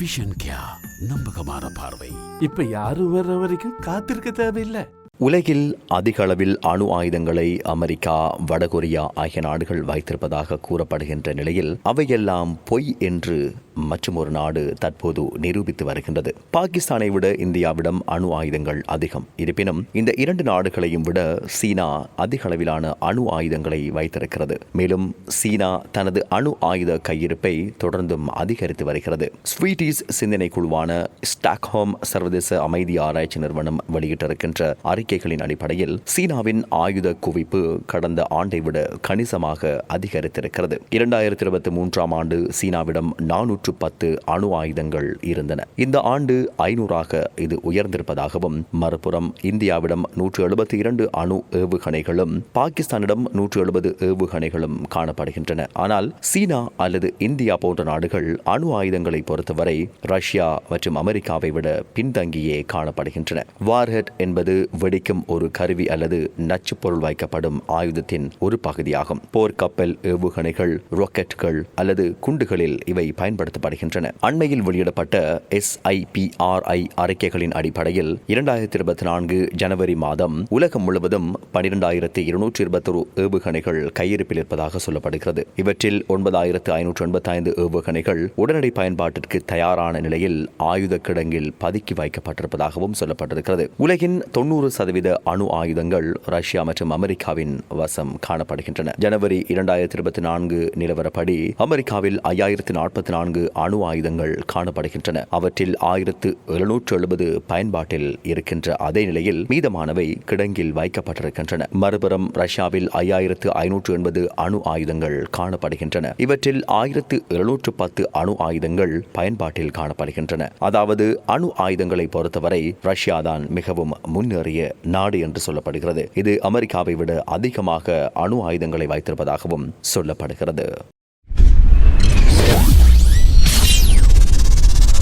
Vision கியா நம்பகமான பார்வை. இப்ப யாரும் வர்ற வரைக்கும் காத்திருக்க தேவையில்லை. உலகில் அதிக அளவில் அணு ஆயுதங்களை அமெரிக்கா வடகொரியா ஆகிய நாடுகள் வைத்திருப்பதாக கூறப்படுகின்ற நிலையில் அவையெல்லாம் பொய் என்று மற்றும் ஒரு நாடு தற்போது நிரூபித்து வருகின்றது. பாகிஸ்தானை விட இந்தியாவிடம் அணு ஆயுதங்கள் அதிகம். இருப்பினும் இந்த இரண்டு நாடுகளையும் விட சீனா அதிக அளவிலான அணு ஆயுதங்களை வைத்திருக்கிறது. மேலும் சீனா தனது அணு ஆயுத கையிருப்பை தொடர்ந்தும் அதிகரித்து வருகிறது. ஸ்வீடிஸ் சிந்தனை குழுவான ஸ்டாக்ஹோம் சர்வதேச அமைதி ஆராய்ச்சி நிறுவனம் வெளியிட்டிருக்கின்ற அறிக்கைகளின் அடிப்படையில் சீனாவின் ஆயுத குவிப்பு கடந்த ஆண்டை விட கணிசமாக அதிகரித்திருக்கிறது. இரண்டாயிரத்தி இருபத்தி மூன்றாம் ஆண்டு சீனாவிடம் நானூற்று பத்து அணு ஆயுதங்கள் இருந்தன. இந்த ஆண்டு ஐநூறாக இது உயர்ந்திருப்பதாகவும் மறுபுறம் இந்தியாவிடம் நூற்று எழுபத்தி இரண்டு அணு ஏவுகணைகளும் பாகிஸ்தானிடம் நூற்று எழுபது ஏவுகணைகளும் காணப்படுகின்றன. ஆனால் சீனா அல்லது இந்தியா போன்ற நாடுகள் அணு ஆயுதங்களை பொறுத்தவரை ரஷ்யா மற்றும் அமெரிக்காவை விட பின்தங்கியே காணப்படுகின்றன. வார்ஹெட் என்பது வெடிக்கும் ஒரு கருவி அல்லது நச்சுப் பொருள் வைக்கப்படும் ஆயுதத்தின் ஒரு பகுதியாகும். போர்க்கப்பல் ஏவுகணைகள் ராக்கெட்டுகள் அல்லது குண்டுகளில் இவை பயன்படுத்தப்படுகின்றன. அண்மையில் வெளியிடப்பட்ட எஸ்ஐபிஆர்ஐ அறிக்கைகளின் அடிப்படையில் இரண்டாயிரத்தி இருபத்தி நான்கு ஜனவரி மாதம் உலகம் முழுவதும் பனிரெண்டாயிரத்தி இருநூற்றி இருபத்தொரு ஏவுகணைகள் கையிருப்பில் இருப்பதாக சொல்லப்படுகிறது. இவற்றில் ஒன்பதாயிரத்து ஐநூற்று எண்பத்தி ஐந்து ஏவுகணைகள் உடனடி பயன்பாட்டிற்கு தயாரான நிலையில் ஆயுத கிடங்கில் பதுக்கி வைக்கப்பட்டிருப்பதாகவும் சொல்லப்பட்டிருக்கிறது. உலகின் தொண்ணூறு சதவீத அணு ஆயுதங்கள் ரஷ்யா மற்றும் அமெரிக்காவின் வசம் காணப்படுகின்றன. ஜனவரி இரண்டாயிரத்தி இருபத்தி நான்கு நிலவரப்படி அமெரிக்காவில் ஐயாயிரத்தி நாற்பத்தி நான்கு அணு ஆயுதங்கள் காணப்படுகின்றன. அவற்றில் ஆயிரத்து எழுநூற்று எழுபது பயன்பாட்டில் இருக்கின்ற அதே நிலையில் மீதமானவை கிடங்கில் வைக்கப்பட்டிருக்கின்றன. மறுபுறம் ரஷ்யாவில் ஐயாயிரத்து ஐநூற்று எண்பது அணு ஆயுதங்கள் காணப்படுகின்றன. இவற்றில் ஆயிரத்து எழுநூற்று பத்து அணு ஆயுதங்கள் பயன்பாட்டில் காணப்படுகின்றன. அதாவது அணு ஆயுதங்களை பொறுத்தவரை ரஷ்யா தான் மிகவும் முன்னேறிய நாடு என்று சொல்லப்படுகிறது. இது அமெரிக்காவை விட அதிகமாக அணு ஆயுதங்களை வைத்திருப்பதாகவும் சொல்லப்படுகிறது.